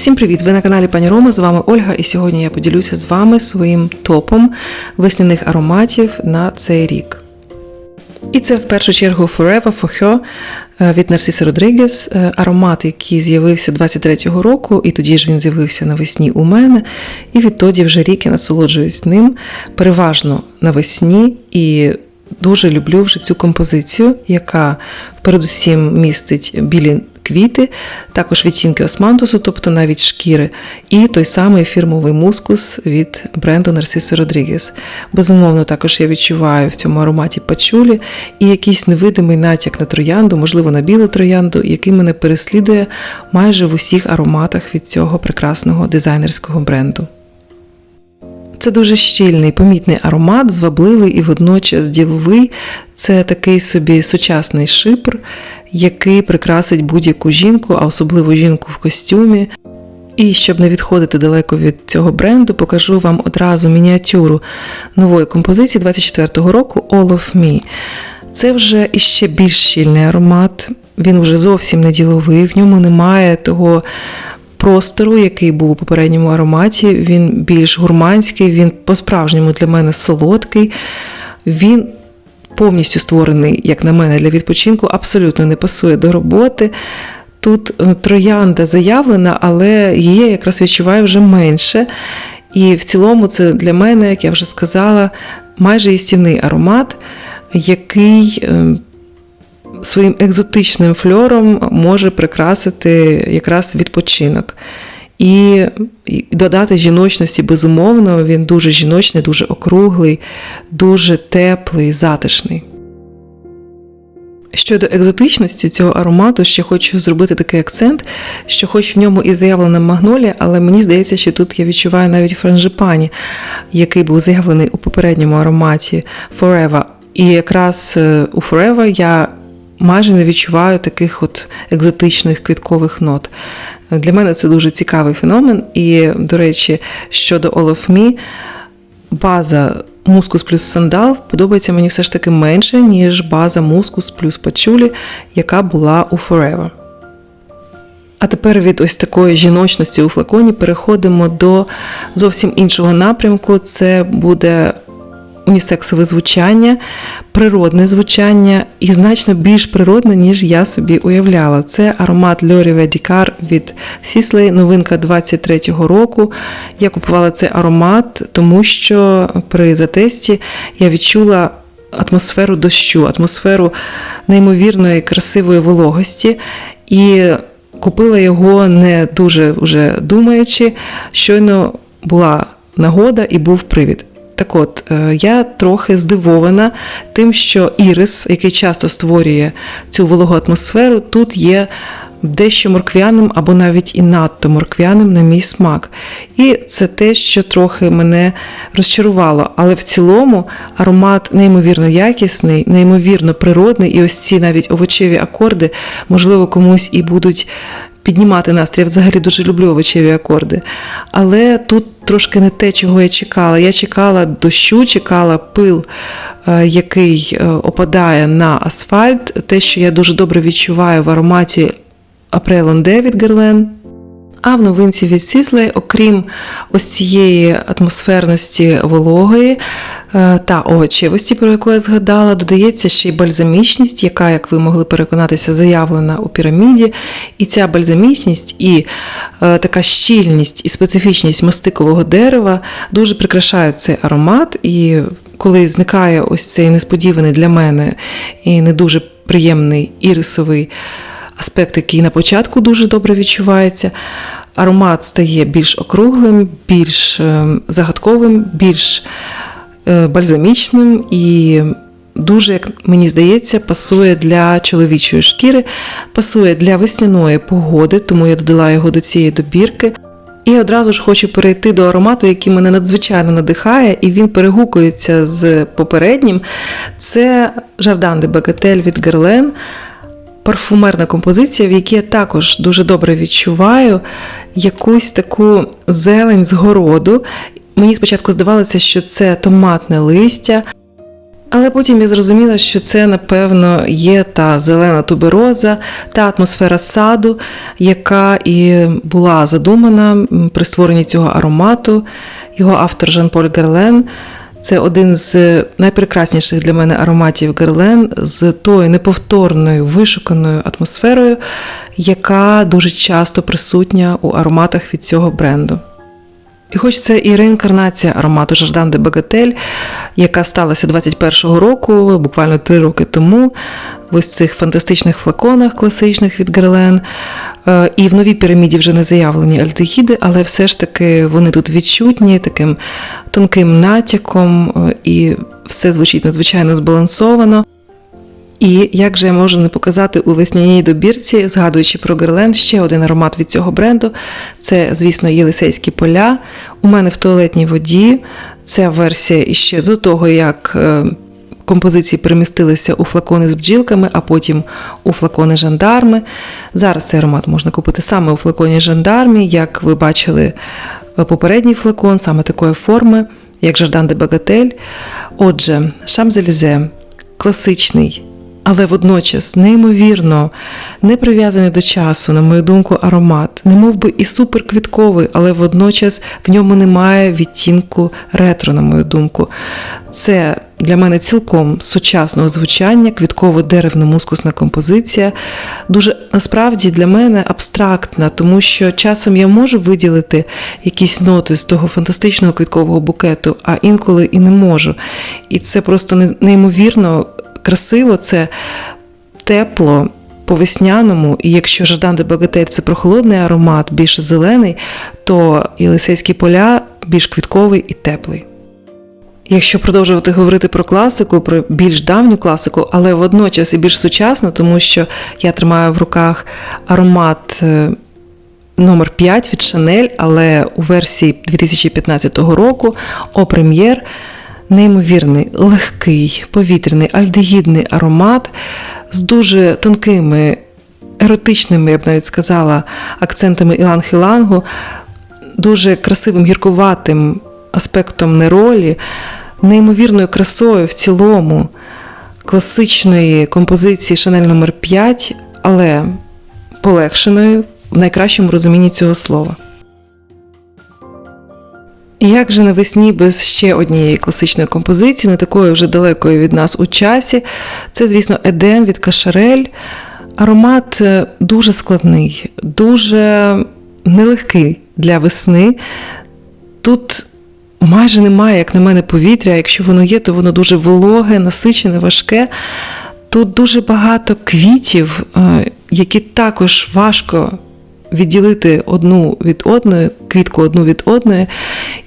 Всім привіт! Ви на каналі Пані Рома. З вами Ольга, і сьогодні я поділюся з вами своїм топом весняних ароматів на цей рік. І це в першу чергу Forever for Her е, від Нарциси Родригес. Е, Аромат, який з'явився 23-го року, і тоді ж він з'явився навесні у мене. І відтоді вже рік я насолоджуюсь ним переважно навесні і дуже люблю вже цю композицію, яка передусім містить білі квіти, також відцінки османтусу, тобто навіть шкіри, і той самий фірмовий мускус від бренду Нарциси Родрігес. Безумовно, також я відчуваю в цьому ароматі пачулі і якийсь невидимий натяк на троянду, можливо, на білу троянду, який мене переслідує майже в усіх ароматах від цього прекрасного дизайнерського бренду. Це дуже щільний, помітний аромат, звабливий і водночас діловий. Це такий собі сучасний шипр, який прикрасить будь-яку жінку, а особливо жінку в костюмі. І щоб не відходити далеко від цього бренду, покажу вам одразу мініатюру нової композиції 24-го року All of Me. Це вже іще більш щільний аромат. Він вже зовсім не діловий, в ньому немає того простору, який був у попередньому ароматі. Він більш гурманський, він по-справжньому для мене солодкий. Він повністю створений, як на мене, для відпочинку, абсолютно не пасує до роботи. Тут е, троянда заявлена, але її я якраз відчуваю вже менше. І в цілому це для мене, як я вже сказала, майже їстівний аромат, який е, своїм екзотичним фльором може прикрасити якраз відпочинок. І додати жіночності, безумовно, він дуже жіночний, дуже округлий, дуже теплий, затишний. Щодо екзотичності цього аромату, ще хочу зробити такий акцент, що хоч в ньому і заявлена магнолія, але мені здається, що тут я відчуваю навіть франжипані, який був заявлений у попередньому ароматі Forever. І якраз е, у Forever я майже не відчуваю таких от екзотичних квіткових нот. Для мене це дуже цікавий феномен. І, до речі, щодо of база мускус плюс сандал подобається мені все ж таки менше, ніж база мускус плюс пачулі, яка була у Forever. А тепер від ось такої жіночності у флаконі переходимо до зовсім іншого напрямку. Це буде унісексове звучання, природне звучання і значно більш природне, ніж я собі уявляла. Це аромат Льорі Ведікар від Сіслей, новинка 23-го року. Я купувала цей аромат, тому що при затесті я відчула атмосферу дощу, атмосферу неймовірної красивої вологості. І купила його не дуже вже думаючи, щойно була нагода і був привід. Так от, е, я трохи здивована тим, що ірис, який часто створює цю вологу атмосферу, тут є дещо морквяним або навіть і надто морквяним на мій смак. І це те, що трохи мене розчарувало. Але в цілому аромат неймовірно якісний, неймовірно природний, і ось ці навіть овочеві акорди, можливо, комусь і будуть піднімати настрій. Я взагалі дуже люблю овочеві акорди. Але тут трошки не те, чого я чекала. Я чекала дощу, чекала пил, е, який е, опадає на асфальт. Те, що я дуже добре відчуваю в ароматі Апрелон Девід Герлен. А в новинці від Сіслей, окрім ось цієї атмосферності вологої е, та овочевості, про яку я згадала, додається ще й бальзамічність, яка, як ви могли переконатися, заявлена у піраміді. І ця бальзамічність і е, така щільність і специфічність мастикового дерева дуже прикрашають цей аромат. І коли зникає ось цей несподіваний для мене і не дуже приємний ірисовий аспект, який на початку дуже добре відчувається. Аромат стає більш округлим, більш е, загадковим, більш е, бальзамічним і дуже, як мені здається, пасує для чоловічої шкіри, пасує для весняної погоди, тому я додала його до цієї добірки. І одразу ж хочу перейти до аромату, який мене надзвичайно надихає, і він перегукується з попереднім. Це Жардан де від Герлен парфумерна композиція, в якій я також дуже добре відчуваю якусь таку зелень з городу. Мені спочатку здавалося, що це томатне листя. Але потім я зрозуміла, що це, напевно, є та зелена тубероза, та атмосфера саду, яка і була задумана при створенні цього аромату. Його автор Жан-Поль Герлен. Це один з найпрекрасніших для мене ароматів Герлен з тою неповторною вишуканою атмосферою, яка дуже часто присутня у ароматах від цього бренду. І хоч це і реінкарнація аромату Жордан де Багатель, яка сталася 21-го року, буквально три роки тому, в ось цих фантастичних флаконах класичних від Герлен. Е, І в новій піраміді вже не заявлені альдегіди, але все ж таки вони тут відчутні таким тонким натяком, е, і все звучить надзвичайно збалансовано. І як же я можу не показати у весняній добірці, згадуючи про Герлен, ще один аромат від цього бренду. Це, звісно, Єлисейські поля. У мене в туалетній воді. Ця версія іще до того, як е, композиції перемістилися у флакони з бджілками, а потім у флакони жандарми. Зараз цей аромат можна купити саме у флаконі жандармі, як ви бачили попередній флакон, саме такої форми, як Жордан де Багатель. Отже, Шамзелізе класичний але водночас неймовірно не прив'язаний до часу, на мою думку, аромат, не мов би і суперквітковий, але водночас в ньому немає відтінку ретро, на мою думку. Це для мене цілком сучасного звучання, квітково-деревно-мускусна композиція. Дуже насправді для мене абстрактна, тому що часом я можу виділити якісь ноти з того фантастичного квіткового букету, а інколи і не можу. І це просто неймовірно красиво, це тепло. По весняному, і якщо Жадан де Багатель це прохолодний аромат, більш зелений, то Єлисейські поля більш квітковий і теплий. Якщо продовжувати говорити про класику, про більш давню класику, але водночас і більш сучасну, тому що я тримаю в руках аромат е, номер 5 від Chanel, але у версії 2015 року О прем'єр неймовірний, легкий, повітряний, альдегідний аромат з дуже тонкими, еротичними, я б навіть сказала, акцентами іланг-ілангу, дуже красивим гіркуватим аспектом неролі, неймовірною красою в цілому класичної композиції Шанель номер 5 але полегшеною в найкращому розумінні цього слова. І як же навесні без ще однієї класичної композиції, не такої вже далекої від нас у часі, це, звісно, Едем від Кашарель. Аромат е, дуже складний, дуже нелегкий для весни. Тут майже немає, як на мене, повітря. Якщо воно є, то воно дуже вологе, насичене, важке. Тут дуже багато квітів, е, які також важко відділити одну від одної, квітку одну від одної,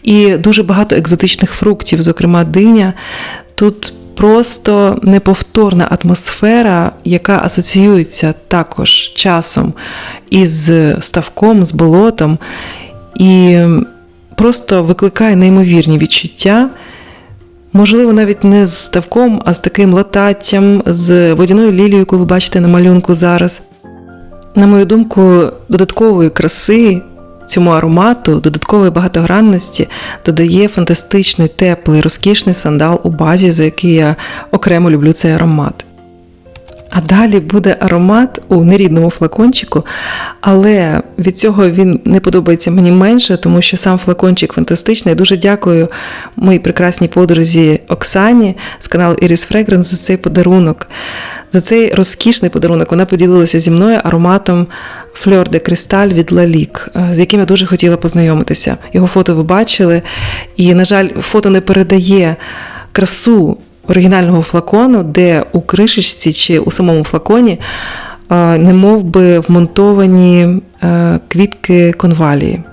і дуже багато екзотичних фруктів, зокрема диня. Тут просто неповторна атмосфера, яка асоціюється також часом із ставком, з болотом, і просто викликає неймовірні відчуття. Можливо, навіть не з ставком, а з таким лататтям, з водяною лілією, яку ви бачите на малюнку зараз. На мою думку, додаткової краси цьому аромату, додаткової багатогранності додає фантастичний, теплий, розкішний сандал у базі, за який я окремо люблю цей аромат. А далі буде аромат у нерідному флакончику, але від цього він не подобається мені менше, тому що сам флакончик фантастичний. Дуже дякую моїй прекрасній подрузі Оксані з каналу Iris Fragrance за цей подарунок. За цей розкішний подарунок вона поділилася зі мною ароматом Fleur de Cristal від Лалік, з яким я дуже хотіла познайомитися. Його фото ви бачили, і, на жаль, фото не передає красу оригінального флакону, де у кришечці чи у самому флаконі е, не мов би вмонтовані е, квітки конвалії.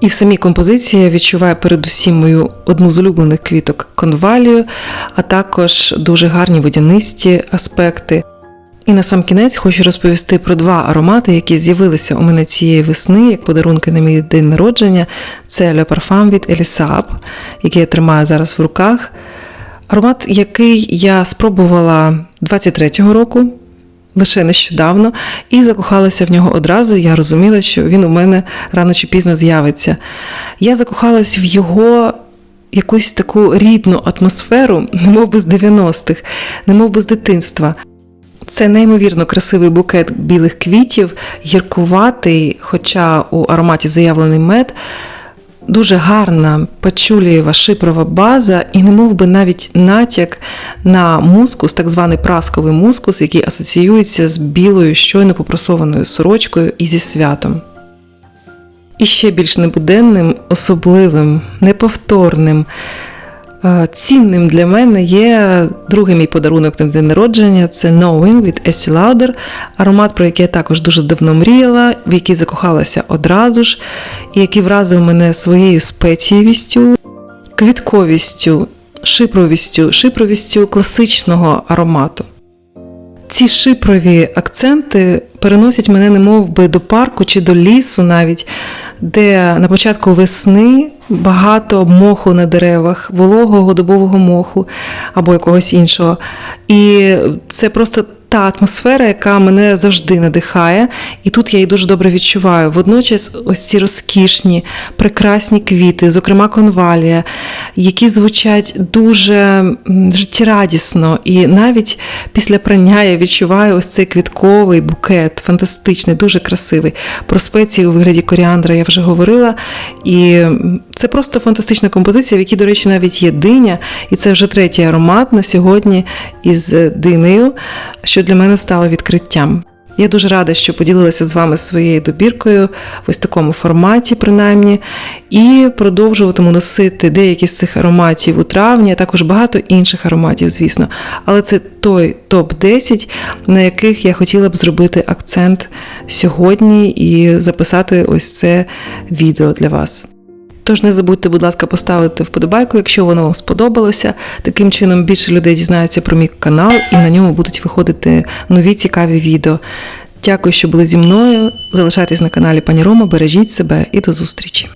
І в самій композиції я відчуваю передусім мою одну з улюблених квіток конвалію, а також дуже гарні водянисті аспекти. І на сам кінець хочу розповісти про два аромати, які з'явилися у мене цієї весни як подарунки на мій день народження. Це Le Parfum від Elisab, який я тримаю зараз в руках. Аромат, який я спробувала 23-го року, лише нещодавно, і закохалася в нього одразу. Я розуміла, що він у мене рано чи пізно з'явиться. Я закохалась в його якусь таку рідну атмосферу, немов би з 90-х, немов би з дитинства. Це неймовірно красивий букет білих квітів, гіркуватий, хоча у ароматі заявлений мед. Дуже гарна пачулієва шипрова база, і немов би навіть натяк на мускус, так званий прасковий мускус, який асоціюється з білою щойно попросованою сорочкою і зі святом. І ще більш небуденним, особливим, неповторним, цінним для мене є другий мій подарунок на день народження це Knowing від Estee Lauder, аромат, про який я також дуже давно мріяла, в який закохалася одразу ж, і який вразив мене своєю спецієвістю, квітковістю, шипровістю, шипровістю класичного аромату. Ці шипрові акценти переносять мене немов би до парку чи до лісу навіть, де на початку весни багато моху на деревах, вологого добового моху або якогось іншого. І це просто та атмосфера, яка мене завжди надихає, і тут я її дуже добре відчуваю. Водночас, ось ці розкішні, прекрасні квіти, зокрема конвалія, які звучать дуже життєрадісно. І навіть після прання я відчуваю ось цей квітковий букет, фантастичний, дуже красивий. Про спеції у вигляді коріандра я вже говорила. І це просто фантастична композиція, в якій, до речі, навіть є диня, і це вже третій аромат на сьогодні із динею, що для мене стало відкриттям. Я дуже рада, що поділилася з вами своєю добіркою в ось такому форматі, принаймні, і продовжуватиму носити деякі з цих ароматів у травні, а також багато інших ароматів, звісно. Але це той топ-10, на яких я хотіла б зробити акцент сьогодні і записати ось це відео для вас. Тож не забудьте, будь ласка, поставити вподобайку, якщо воно вам сподобалося. Таким чином більше людей дізнається про мій канал і на ньому будуть виходити нові цікаві відео. Дякую, що були зі мною. Залишайтесь на каналі Пані Рома, бережіть себе і до зустрічі!